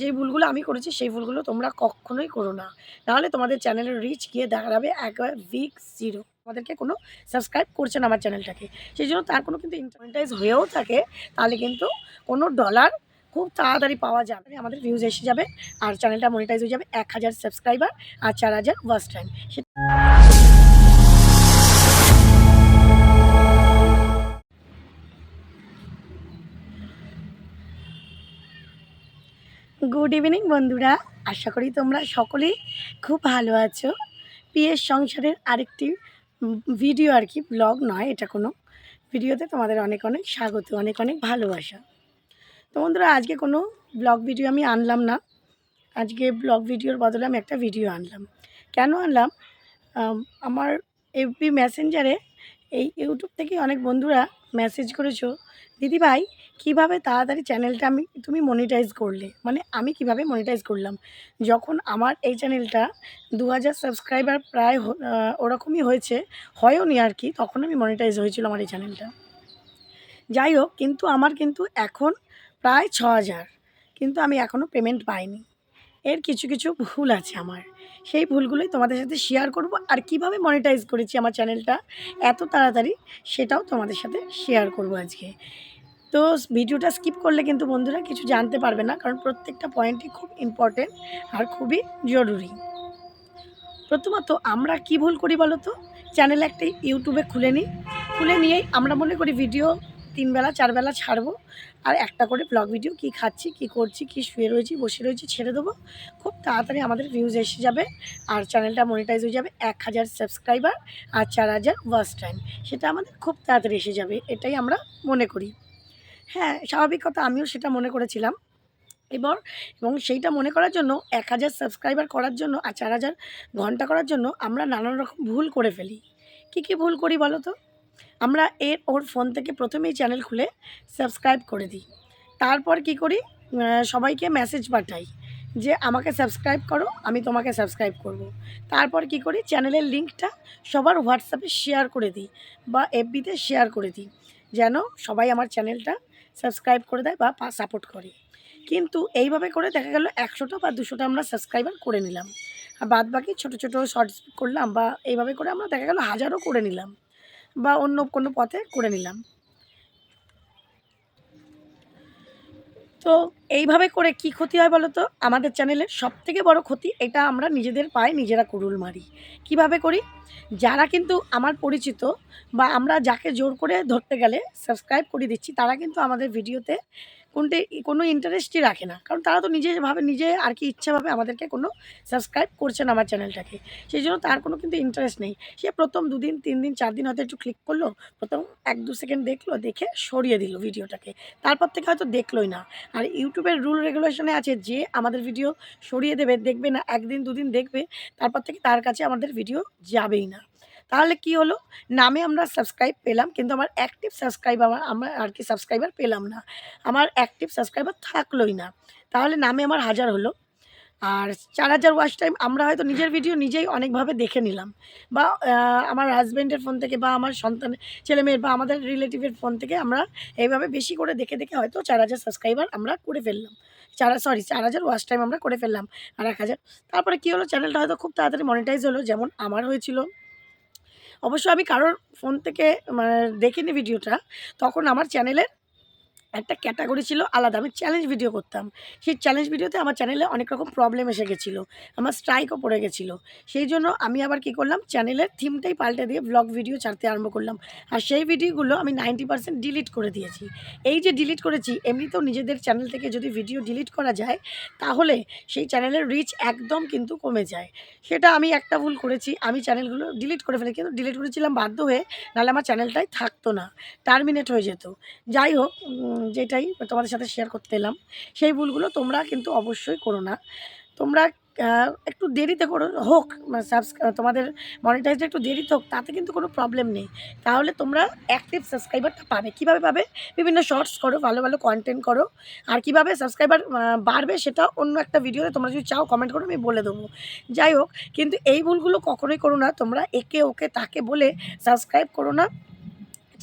যে ভুলগুলো আমি করেছি, সেই ভুলগুলো তোমরা কখনোই করো না। নাহলে তোমাদের চ্যানেলের রিচ গিয়ে দাঁড়াবে একবার উইক জিরো আমাদেরকে কোনো সাবস্ক্রাইব করছে না আমার চ্যানেলটাকে সেই জন্য তার কোনো কিন্তু মনিটাইজ হয়েও থাকে, তাহলে কিন্তু কোনো ডলার খুব তাড়াতাড়ি পাওয়া যাবে আমাদের ভিউজ এসে যাবে, আর চ্যানেলটা মনিটাইজ হয়ে যাবে এক হাজার সাবস্ক্রাইবার আর চার হাজার ওয়াচ টাইম গুড ইভিনিং বন্ধুরা। আশা করি তোমরা সকলেই খুব ভালো আছো। পিএস সংসারের আরেকটি ভিডিও আর কি ব্লগ নয়, এটা কোনো ভিডিওতে তোমাদের অনেক অনেক স্বাগত, অনেক অনেক ভালোবাসা। তো বন্ধুরা, আজকে কোনো ব্লগ ভিডিও আমি আনলাম না। আজকে ব্লগ ভিডিওর বদলে আমি একটা ভিডিও আনলাম। কেন আনলাম? আমার এফবি মেসেঞ্জারে এই ইউটিউব থেকে অনেক বন্ধুরা মেসেজ করেছ দিদি ভাই কীভাবে তাড়াতাড়ি চ্যানেলটা আমি, তুমি মনিটাইজ করলে? মানে আমি কীভাবে মনিটাইজ করলাম? যখন আমার এই চ্যানেলটা দু হাজার সাবস্ক্রাইবার প্রায় ওরকমই হয়েছে, হয়ওনি আর কি, তখন আমি মনিটাইজ হয়েছিল আমার এই চ্যানেলটা যাই হোক, কিন্তু আমার কিন্তু এখন প্রায় ছ হাজার কিন্তু আমি এখনও পেমেন্ট পাইনি। এর কিছু কিছু ভুল আছে আমার। সেই ভুলগুলোই তোমাদের সাথে শেয়ার করব আর কীভাবে মনিটাইজ করেছি আমার চ্যানেলটা এত তাড়াতাড়ি সেটাও তোমাদের সাথে শেয়ার করব আজকে। তো ভিডিওটা স্কিপ করলে কিন্তু বন্ধুরা কিছু জানতে পারবে না, কারণ প্রত্যেকটা পয়েন্টই খুব ইম্পর্টেন্ট আর খুবই জরুরি। প্রথমত, আমরা কি ভুল করি বলো তো চ্যানেল একটা ইউটিউবে খুলে নিই। খুলে নিয়েই আমরা মনে করি ভিডিও তিনবেলা চারবেলা ছাড়বো। আর একটা করে ব্লগ ভিডিও কি খাচ্ছি, কি করছি, কি শুয়ে রয়েছি, বসে রয়েছি ছেড়ে দেবো। খুব তাড়াতাড়ি আমাদের ভিউজ এসে যাবে আর চ্যানেলটা মনিটাইজ হয়ে যাবে এক হাজার সাবস্ক্রাইবার আর চার হাজার ওয়াচ টাইম সেটা আমাদের খুব তাড়াতাড়ি এসে যাবে, এটাই আমরা মনে করি। হ্যাঁ স্বাভাবিক কথা আমিও সেটা মনে করেছিলাম। এবার, এবং সেইটা মনে করার জন্য এক হাজার সাবস্ক্রাইবার করার জন্য আর চার হাজার ঘণ্টা করার জন্য আমরা নানান রকম ভুল করে ফেলি। কী কী ভুল করি বলো তো? আমরা এর ওর ফোন থেকে প্রথমেই চ্যানেল খুলে সাবস্ক্রাইব করে দিই। তারপর কি করি? সবাইকে মেসেজ পাঠাই যে, আমাকে সাবস্ক্রাইব করো, আমি তোমাকে সাবস্ক্রাইব করব। তারপর কি করি? চ্যানেলের লিঙ্কটা সবার হোয়াটসঅ্যাপে শেয়ার করে দিই বা এফবিতে শেয়ার করে দিই। যেন সবাই আমার চ্যানেলটা সাবস্ক্রাইব করে দেয় বা সাপোর্ট করে। কিন্তু এইভাবে করে দেখা গেল একশোটা বা দুশোটা আমরা সাবস্ক্রাইবার করে নিলাম। আর বাদ বাকি ছোটো ছোটো শর্ট করলাম বা এইভাবে করে আমরা দেখা গেল হাজারও করে নিলাম বা অন্য কোনো পথে করে নিলাম। তো এইভাবে করে কি ক্ষতি হয় বলো তো? আমাদের চ্যানেলের সব থেকে বড় ক্ষতি এটা আমরা নিজেদের পায়ে নিজেরা কুরুল মারি। কীভাবে করি? যারা কিন্তু আমার পরিচিত বা আমরা যাকে জোর করে ধরতে গেলে সাবস্ক্রাইব করে দিচ্ছি, তারা কিন্তু আমাদের ভিডিওতে কোনটে, কোনো ইন্টারেস্টই রাখে না। কারণ তারা তো নিজে ভাবে, নিজে আর কি ইচ্ছাভাবে আমাদেরকে কোনো সাবস্ক্রাইব করছে না আমার চ্যানেলটাকে। সেই জন্য তার কোনো কিন্তু ইন্টারেস্ট নেই। সে প্রথম দুদিন, তিন দিন, চার দিন হয়তো একটু ক্লিক করল, প্রথম এক দু সেকেন্ড দেখল, দেখে সরিয়ে দিল ভিডিওটাকে। তারপর থেকে হয়তো দেখলোই না। আর ইউটিউবের রুল রেগুলেশনে আছে, যে আমাদের ভিডিও সরিয়ে দেবে, দেখবে না, একদিন, দুদিন দেখবে, তারপর থেকে তার কাছে আমাদের ভিডিও যাবেই না। তাহলে কি হলো? নামে আমরা সাবস্ক্রাইব পেলাম, কিন্তু আমার অ্যাক্টিভ সাবস্ক্রাইব আমার আমার আর কি সাবস্ক্রাইবার পেলাম না। আমার অ্যাক্টিভ সাবস্ক্রাইবার থাকলোই না। তাহলে নামে আমার হাজার হলো। আর চার হাজার ওয়াচ টাইম আমরা হয়তো নিজের ভিডিও নিজেই অনেকভাবে দেখে নিলাম। বা আমার হাজব্যান্ডের ফোন থেকে বা আমার সন্তান ছেলেমেয়ের বা আমাদের রিলেটিভের ফোন থেকে আমরা এইভাবে বেশি করে দেখে দেখে হয়তো চার হাজার সাবস্ক্রাইবার আমরা করে ফেললাম। চার সরি চার হাজার ওয়াচ টাইম আমরা করে ফেললাম আর এক হাজার। তারপরে কী হলো চ্যানেলটা হয়তো খুব তাড়াতাড়ি মনিটাইজ হলো, যেমন আমার হয়েছিল। অবশ্য আমি কারোর ফোন থেকে মানে দেখিনি ভিডিওটা তখন আমার চ্যানেলের একটা ক্যাটাগরি ছিল আলাদা। আমি চ্যালেঞ্জ ভিডিও করতাম। সেই চ্যালেঞ্জ ভিডিওতে আমার চ্যানেলে অনেক রকম প্রবলেম এসে গেছিল। আমার স্ট্রাইকও পড়ে গেছিল। সেই জন্য আমি আবার কি করলাম চ্যানেলের থিমটাই পাল্টে দিয়ে ব্লগ ভিডিও ছাড়তে আরম্ভ করলাম। আর সেই ভিডিওগুলো আমি নাইনটি পার্সেন্ট ডিলিট করে দিয়েছি। এই যে ডিলিট করেছি, এমনিতেও নিজেদের চ্যানেল থেকে যদি ভিডিও ডিলিট করা যায়, তাহলে সেই চ্যানেলের রিচ একদম কিন্তু কমে যায়। সেটা আমি একটা ভুল করেছি। আমি চ্যানেলগুলো ডিলিট করে ফেলি কিন্তু ডিলিট করেছিলাম বাধ্য হয়ে, নাহলে আমার চ্যানেলটাই থাকতো না। টার্মিনেট হয়ে যেত। যাই হোক যেটাই তোমাদের সাথে শেয়ার করতে এলাম, সেই ভুলগুলো তোমরা কিন্তু অবশ্যই করো না। তোমরা একটু দেরিতে করো, হোক সাবস্ক্রাইব তোমাদের মনিটাইজটা একটু দেরিতে হোক, তাতে কিন্তু কোনো প্রবলেম নেই। তাহলে তোমরা অ্যাক্টিভ সাবস্ক্রাইবারটা পাবে। কীভাবে পাবে? বিভিন্ন শর্টস করো, ভালো ভালো কন্টেন্ট করো। আর কীভাবে সাবস্ক্রাইবার বাড়বে সেটা অন্য একটা ভিডিওতে তোমরা যদি চাও কমেন্ট করো আমি বলে দেবো। যাই হোক, কিন্তু এই ভুলগুলো কখনোই করো না। তোমরা একে ওকে তাকে বলে সাবস্ক্রাইব করো না।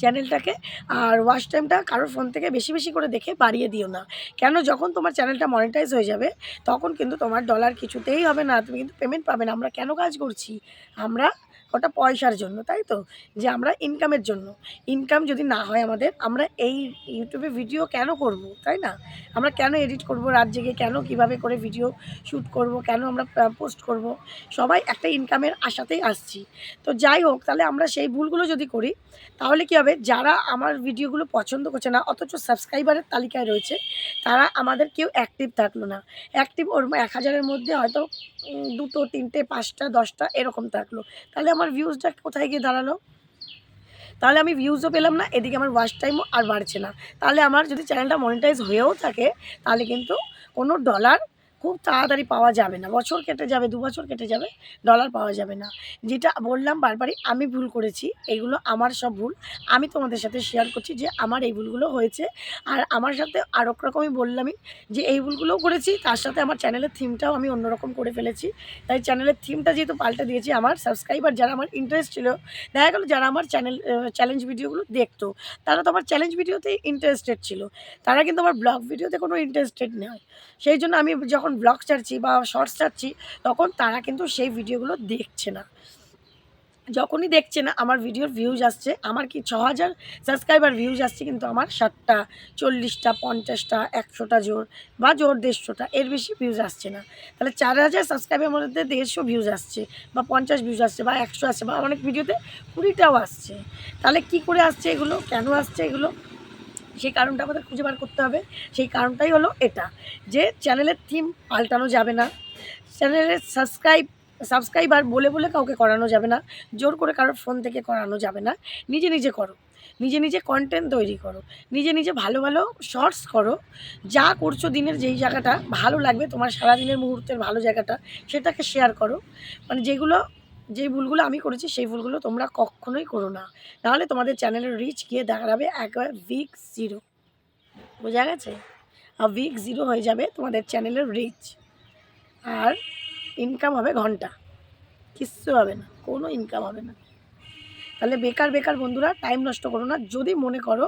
চ্যানেলটাকে আর ওয়াচ টাইমটা কারোর ফোন থেকে বেশি বেশি করে দেখে বাড়িয়ে দিও না। কেন? যখন তোমার চ্যানেলটা মনিটাইজ হয়ে যাবে, তখন কিন্তু তোমার ডলার কিছুতেই হবে না। তুমি কিন্তু পেমেন্ট পাবে না। আমরা কেন কাজ করছি? আমরা ওটা পয়সার জন্য, তাই তো? যে আমরা ইনকামের জন্য। ইনকাম যদি না হয় আমাদের, আমরা এই ইউটিউবে ভিডিও কেন করব, তাই না? আমরা কেন এডিট করব রাত জেগে? কেন কীভাবে করে ভিডিও শ্যুট করব? কেন আমরা পোস্ট করব? সবাই একটা ইনকামের আশাতেই আসছি। তো যাই হোক, তাহলে আমরা সেই ভুলগুলো যদি করি, তাহলে কী হবে? যারা আমার ভিডিওগুলো পছন্দ করছে না, অথচ সাবস্ক্রাইবারের তালিকায় রয়েছে, তারা আমাদের কেউ অ্যাক্টিভ থাকল না। অ্যাক্টিভ ওর এক হাজারের মধ্যে হয়তো দুটো, তিনটে, পাঁচটা, দশটা, এরকম থাকল। তাহলে আমার ভিউজটা কোথায় গিয়ে দাঁড়াল? তাহলে আমি ভিউজও পেলাম না, এদিকে আমার ওয়াশ টাইমও আর বাড়ছে না। তাহলে আমার যদি চ্যানেলটা মনিটাইজ হয়েও থাকে, তাহলে কিন্তু কোনো ডলার খুব তাড়াতাড়ি পাওয়া যাবে না। বছর কেটে যাবে, দু বছর কেটে যাবে ডলার পাওয়া যাবে না। যেটা বললাম বারবারই, আমি ভুল করেছি এইগুলো আমার সব ভুল। আমি তোমাদের সাথে শেয়ার করছি যে আমার এই ভুলগুলো হয়েছে। আর আমার সাথে আরও রকমই বললামই যে এই ভুলগুলোও করেছি, তার সাথে আমার চ্যানেলের থিমটাও আমি অন্যরকম করে ফেলেছি। তাই চ্যানেলের থিমটা যেহেতু পাল্টে দিয়েছি, আমার সাবস্ক্রাইবার যারা আমার ইন্টারেস্ট ছিল, দেখা গেলো যারা আমার চ্যানেল চ্যালেঞ্জ ভিডিওগুলো দেখতো, তারা তো আমার চ্যালেঞ্জ ভিডিওতেই ইন্টারেস্টেড ছিল। তারা কিন্তু আমার ব্লগ ভিডিওতে কোনো ইন্টারেস্টেড নয়। সেই জন্য আমি যখন ব্লগ ছাড়ছি বা শর্টস ছাড়ছি, তখন তারা কিন্তু সেই ভিডিওগুলো দেখছে না। যখনই দেখছে না, আমার ভিডিওর ভিউজ আসছে। আমার কি ছ হাজার সাবস্ক্রাইবার ভিউজ আসছে কিন্তু আমার ষাটটা, চল্লিশটা, পঞ্চাশটা, একশোটা জোর বা জোর দেড়শোটা, এর বেশি ভিউজ আসছে না। তাহলে চার হাজার সাবস্ক্রাইবের মধ্যে দেড়শো ভিউজ আসছে বা পঞ্চাশ ভিউজ আসছে বা একশো আসছে বা অনেক ভিডিওতে কুড়িটাও আসছে। তাহলে কি করে আসছে এগুলো? কেন আসছে এগুলো? সেই কারণটা আমাদের খুঁজে বার করতে হবে। সেই কারণটাই হলো এটা, যে চ্যানেলের থিম পাল্টানো যাবে না। চ্যানেলের সাবস্ক্রাইব সাবস্ক্রাইবার বলে বলে কাউকে করানো যাবে না। জোর করে কারোর ফোন থেকে করানো যাবে না। নিজে নিজে করো। নিজে নিজে কন্টেন্ট তৈরি করো। নিজে নিজে ভালো ভালো শর্টস করো। যা করছ দিনের যেই জায়গাটা ভালো লাগবে, তোমার সারাদিনের মুহূর্তের ভালো জায়গাটা, সেটাকে শেয়ার করো। মানে যেগুলো যে ভুলগুলো আমি করেছি, সেই ভুলগুলো তোমরা কখনোই করো না। নাহলে তোমাদের চ্যানেলের রিচ গিয়ে দাঁড়াবে একবার উইক জিরো বোঝা গেছে? আর উইক জিরো হয়ে যাবে তোমাদের চ্যানেলের রিচ আর ইনকাম হবে ঘণ্টা। কিচ্ছু হবে না, কোনো ইনকাম হবে না। তাহলে বেকার বেকার বন্ধুরা টাইম নষ্ট করো না। যদি মনে করো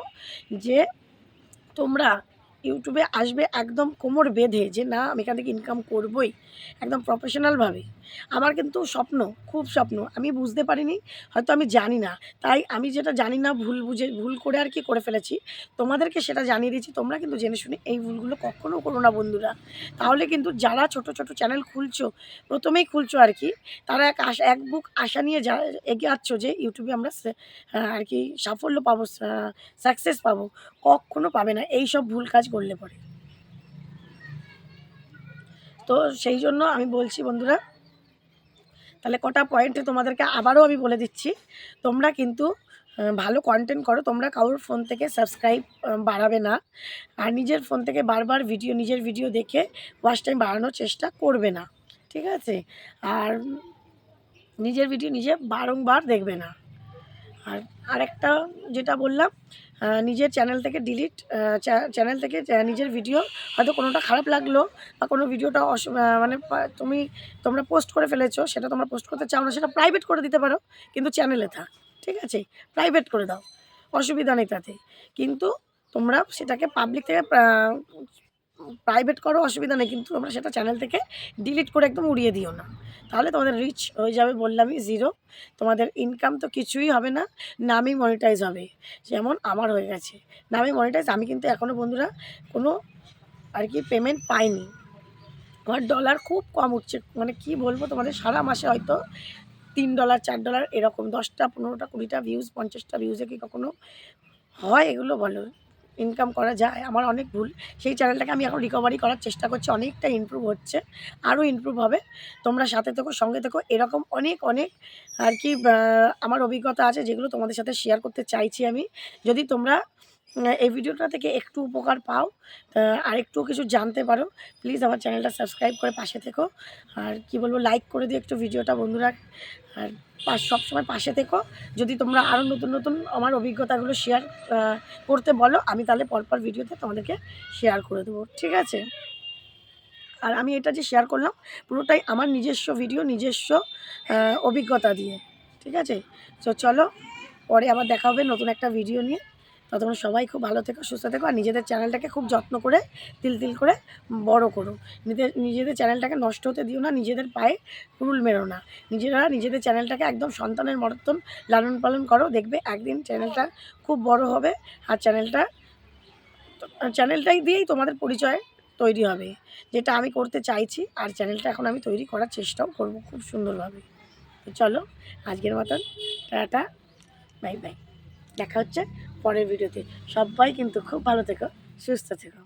যে তোমরা ইউটিউবে আসবে একদম কোমর বেঁধে যে, না, আমি এখান থেকে ইনকাম করবই। একদম প্রফেশনালভাবে আমার কিন্তু স্বপ্ন, খুব স্বপ্ন। আমি বুঝতে পারিনি, হয়তো আমি জানি না। তাই আমি যেটা জানি না, ভুল বুঝে, ভুল করে আর কি করে ফেলেছি। তোমাদেরকে সেটা জানিয়ে দিয়েছি। তোমরা কিন্তু জেনে শুনে এই ভুলগুলো কখনও করো না, বন্ধুরা। তাহলে কিন্তু যারা ছোট ছোট চ্যানেল খুলছো, প্রথমেই খুলছো আর কি, তারা এক আশা, এক বুক আশা নিয়ে যা, এগিয়ে যাচ্ছ যে, ইউটিউবে আমরা আর কি সাফল্য পাবো সাকসেস পাবো। কখনো পাবে না। এই সব ভুল কাজ করলে পরে। তো সেই জন্য আমি বলছি, বন্ধুরা, তাহলে কটা পয়েন্টে তোমাদেরকে আবারও আমি বলে দিচ্ছি। তোমরা কিন্তু ভালো কন্টেন্ট করো। তোমরা কারোর ফোন থেকে সাবস্ক্রাইব বাড়াবে না। আর নিজের ফোন থেকে বারবার ভিডিও নিজের ভিডিও দেখে ওয়াচ টাইম বাড়ানোর চেষ্টা করবে না। ঠিক আছে? আর নিজের ভিডিও নিজে বারংবার দেখবে না। আর আরেকটা যেটা বললাম নিজের চ্যানেল থেকে ডিলিট চ্যানেল থেকে নিজের ভিডিও হয়তো কোনোটা খারাপ লাগল বা কোনো ভিডিওটা অসু- মানে তুমি, তোমরা পোস্ট করে ফেলেছো, সেটা তোমরা পোস্ট করতে চাও না, সেটা প্রাইভেট করে দিতে পারো, কিন্তু চ্যানেলে থাক, ঠিক আছে? প্রাইভেট করে দাও, অসুবিধা নেই তাতে। কিন্তু তোমরা সেটাকে পাবলিক থেকে প্রাইভেট করো, অসুবিধা নেই, কিন্তু তোমরা সেটা চ্যানেল থেকে ডিলিট করে একদম উড়িয়ে দিও না। তাহলে তোমাদের রিচ হয়ে যাবে বললামই জিরো তোমাদের ইনকাম তো কিছুই হবে না, নামই মনিটাইজ হবে। যেমন আমার হয়ে গেছে। নামই মনিটাইজ আমি কিন্তু এখনও বন্ধুরা কোনো আর কি পেমেন্ট পাইনি। আমার ডলার খুব কম উঠছে মানে কি বলব তোমাদের, সারা মাসে হয়তো তিন ডলার চার ডলার এরকম, দশটা, পনেরোটা, কুড়িটা ভিউজ পঞ্চাশটা ভিউজে কি কখনো হয় এগুলো বলো? ইনকাম করা যায়, আমার অনেক ভুল। সেই চ্যানেলটাকে আমি এখন রিকভারি করার চেষ্টা করছি, অনেকটা ইমপ্রুভ হচ্ছে, আরও ইমপ্রুভ হবে। তোমরা সাথে থেকো, সঙ্গে থেকো, এরকম অনেক অনেক আর কি আমার অভিজ্ঞতা আছে যেগুলো তোমাদের সাথে শেয়ার করতে চাইছি আমি। যদি তোমরা এই ভিডিওটা থেকে একটু উপকার পাও আর একটু কিছু জানতে পারো প্লিজ আমার চ্যানেলটা সাবস্ক্রাইব করে পাশে থেকো, আর কি বলব লাইক করে দিও একটু ভিডিওটা বন্ধুরা, আর সবসময় পাশে থেকো, যদি তোমরা আরও নতুন নতুন আমার অভিজ্ঞতাগুলো শেয়ার করতে বলো, আমি তাহলে পরপর ভিডিওতে তোমাদেরকে শেয়ার করে দেবো, ঠিক আছে? আর আমি এটা যে শেয়ার করলাম, পুরোটাই আমার নিজস্ব ভিডিও নিজস্ব অভিজ্ঞতা দিয়ে, ঠিক আছে? তো চলো, পরে আবার দেখা হবে নতুন একটা ভিডিও নিয়ে। ততক্ষণ সবাই খুব ভালো থেকো, সুস্থ থেকো আর নিজেদের চ্যানেলটাকে খুব যত্ন করে, তিল তিল করে বড় করো। নিজেদের নিজেদের চ্যানেলটাকে নষ্ট হতে দিও না, নিজেদের পায়ে কুরুল মেরো না। নিজেরা নিজেদের চ্যানেলটাকে একদম সন্তানের মতন লালন পালন করো, দেখবে একদিন চ্যানেলটা খুব বড় হবে আর চ্যানেলটা, চ্যানেলটাই দিয়েই তোমাদের পরিচয় তৈরি হবে। যেটা আমি করতে চাইছি আর চ্যানেলটা এখন আমি তৈরি করার চেষ্টাও করব খুব সুন্দরভাবে। তো চলো, আজকের মতন, টাটা, বাই বাই। দেখা হচ্ছে পরের ভিডিওতে। সবাই কিন্তু খুব ভালো থেকো সুস্থ থেকো।